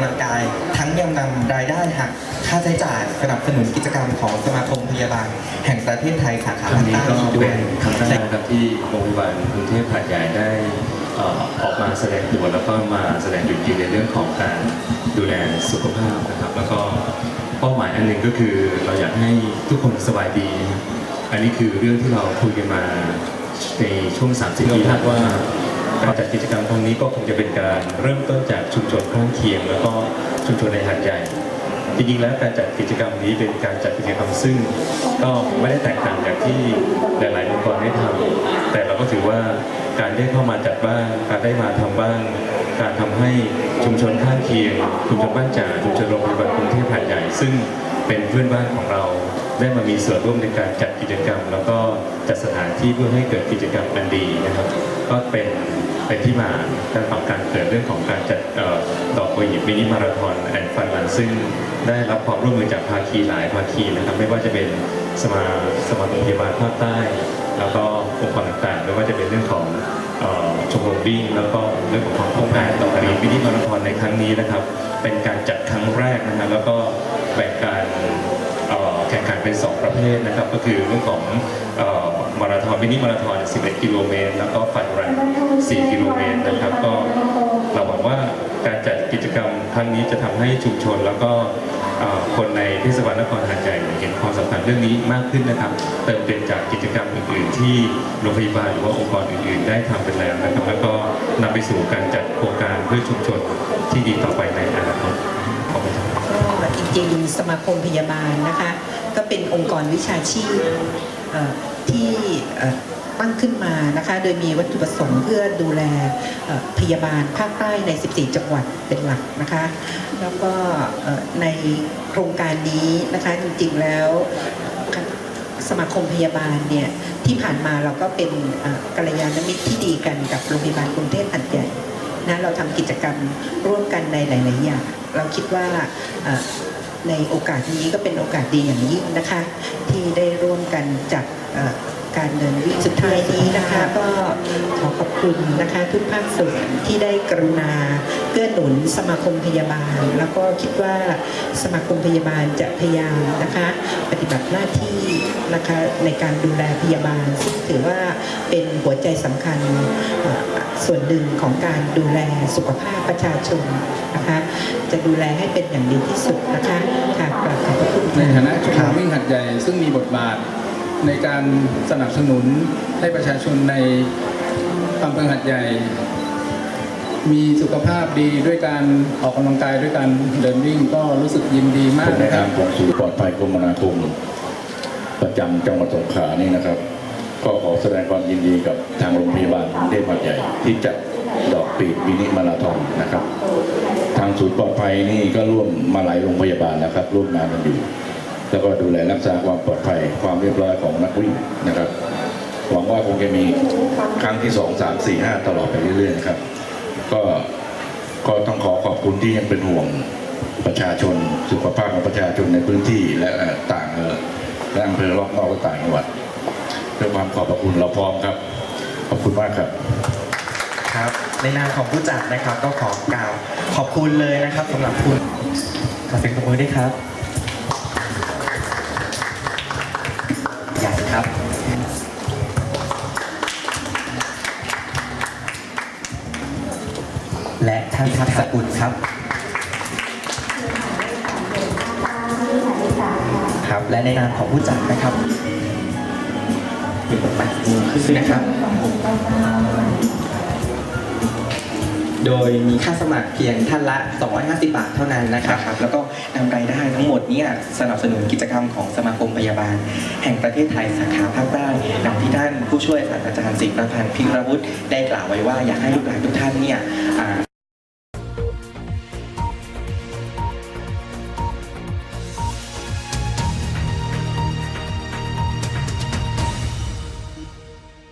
กำลังกาย ทั้งยังนำรายได้หักค่าใช้จ่ายสนับสนุนกิจกรรมของสมาคมพยาบาล แห่งประเทศไทยสาขาครั้ภางคนี้ใต้ก็อีกด้เป็วยนครั้งแรกนะครับที่โรงพยาบาลกรุงเทพหาดใหญ่ได้เอ่อออกมาแสดงตัวแล้วก็มาแสดงจุดยืนในเรื่องของการดูแลสุขภาพนะครับแล้วก็เป้าหมายอันหนึ่งก็คือเราอยากให้ทุกคนสบายดีนะครับอันนี้คือเรื่องที่เราคุยกันมาในช่วง 30 ปีคาดว่า การจัดกิจกรรมครั้งนี้ก็คงจะเป็นการเริ่มต้นจากชุมชนข้างเคียง แล้วก็ชุมชนในหาดใหญ่จริงๆแล้วการจัดกิจกรรมนี้เป็นการจัดกิจกรรมซึ่งก็ไม่ได้แตกต่างจากที่หลายๆองค์กรได้ทำแต่เราก็ถือว่าการได้เข้ามาจัดบ้าง การได้มาทำบ้าง การทำให้ชุมชนข้างเคียงชุมชนบ้านจ่าชุมชนโรงพยาบาลกรุงเทพหาดใหญ่ ซึ่งเป็นเพื่อนบ้านของเรา ได้มามีส่วนร่วมในการจัดกิจกรรม แล้วก็จัดสถานที่เพื่อให้เกิดกิจกรรมอันดีนะครับ ก็เป็นเป็นที่มาการปรับการเกิดเรื่องของการจัดเอ่อดอกโพยิบมินิมาราธอนแอนด์ฟันรันซึ่งได้รับความร่วมมือจากภาคีหลายภาคีนะครับ ไม่ว่าจะเป็นสมาสมาคมพยาบาลภาคใต้ แล้วก็องค์กรต่างๆไม่ว่าจะเป็นเรื่องของชมรมวิ่งแล้วก็เรื่องของโครงการต่อไปมินิมาราธอนในครั้งนี้นะครับ เป็นการจัดครั้งแรกนะครับ แล้วก็แบ่งการ แข่งขันเป็น 2 ประเภทนะครับ ก็คือเรื่องของออมาราธอนมินิมาราธอน 11 กิโลเมตร แล้วก็ฟันรัน 4 กิโลเมตรนะครับ ก็เราหวังว่าการจัดกิจกรรมครั้งนี้จะทำให้ชุมชนแล้วก็คนในเทศบาลนครหาดใหญ่เห็นความสำคัญเรื่องนี้มากขึ้นนะครับ เติมเต็มจากกิจกรรมอื่นๆ ที่โรงพยาบาลหรือว่าองค์กรอื่นๆ ได้ทำไปแล้วนะครับ แล้วก็นำไปสู่การจัดโครงการเพื่อชุมชนที่ดีต่อไปในอนาคตขอบคุณครับจริงๆสมาคมพยาบาลนะคะ ก็เป็นองค์กรวิชาชีพที่ตั้งขึ้นมานะคะโดยมีวัตถุประสงค์เพื่อดูแลพยาบาลภาคใต้ใน 14 จังหวัดเป็นหลักนะคะแล้วก็ในโครงการนี้นะคะจริงๆแล้วสมาคมพยาบาลเนี่ยที่ผ่านมาเราก็เป็นกัลยาณมิตรที่ดีกันกับโรงพยาบาลกรุงเทพหัดใหญ่นะเราทำกิจกรรมร่วมกันในหลาย ๆ อย่าง เราคิดว่า ในโอกาสนี้ก็เป็นโอกาสดีอย่างยิ่งนะคะ ที่ได้ร่วมกันจัด การเดินวิ่งสุดท้ายนี้นะคะก็ขอขอบคุณนะคะทุกภาคส่วนที่ได้กรุณาเกื้อหนุนสมาคมพยาบาล แล้วก็คิดว่าสมาคมพยาบาลจะพยายามนะคะปฏิบัติหน้าที่นะคะในการดูแลพยาบาล ซึ่งถือว่าเป็นหัวใจสำคัญส่วนหนึ่งของการดูแลสุขภาพประชาชนนะคะจะดูแลให้เป็นอย่างดีที่สุดนะคะค่ะกราบขอบพระคุณในฐานะชมรมวิ่งหัดใหญ่ซึ่งมีบทบาท ในการสนับสนุนให้ประชาชนในอำเภอหัดใหญ่ มีสุขภาพดีด้วยการออกกำลังกายด้วยการเดินวิ่งก็รู้สึกยินดีมากในนะครันาบมของศูนย์ปลอดภัยกรมนาคม ประจำจังหวัดสงขลานี่นะครับ ก็ขอแสดงความยินดีกับทางโรงพยาบาลกรุงเทพหาดใหญ่ที่จัดดอกปีกมินิมาราธอนนะครับ ทางศูนย์ปลอดภัยนี่ก็ร่วมมาหลายโรงพยาบาลนะครับร่วมงานกันอยู่ แล้วก็ดูแลรักษาความปลอดภัยความเรียบร้อยของนักวิ่งนะครับ หวังว่าคงจะมีครั้งที่สองสามสี่ห้าตลอดไปเรื่อยๆนะครับ ก็ก็ต้องขอขอบคุณที่ยังเป็นห่วงประชาชนสุขภาพของประชาชนในพื้นที่และเอ่อต่างเอ่อและอำเภอรอบนอกและต่างจังหวัดด้วยความขอบพระคุณเราพร้อมครับ ขอบคุณมากครับครับในนามของผู้จัดนะครับก็ขอกล่าวขอบคุณเลยนะครับสำหรับคุณขอเสียงปรบมือด้วยครับ และท่านทัศกุลครับครับ และในนามของผู้จัดนะครับมีบทบาทมือขึ้นนะครับ โดยมีค่าสมัครเพียงท่านละ 250 บาทเท่านั้นนะครับ แล้วก็นำรายได้ทั้งหมดนี้สนับสนุนกิจกรรมของสมาคมพยาบาล แห่งประเทศไทยสาขาภาคใต้ดังที่ท่านผู้ช่วยศาสตราจารย์ศิประพันธ์พิรวุฒิได้กล่าวไว้ว่าอยากให้ลูกหลานทุกท่านเนี่ยอ่า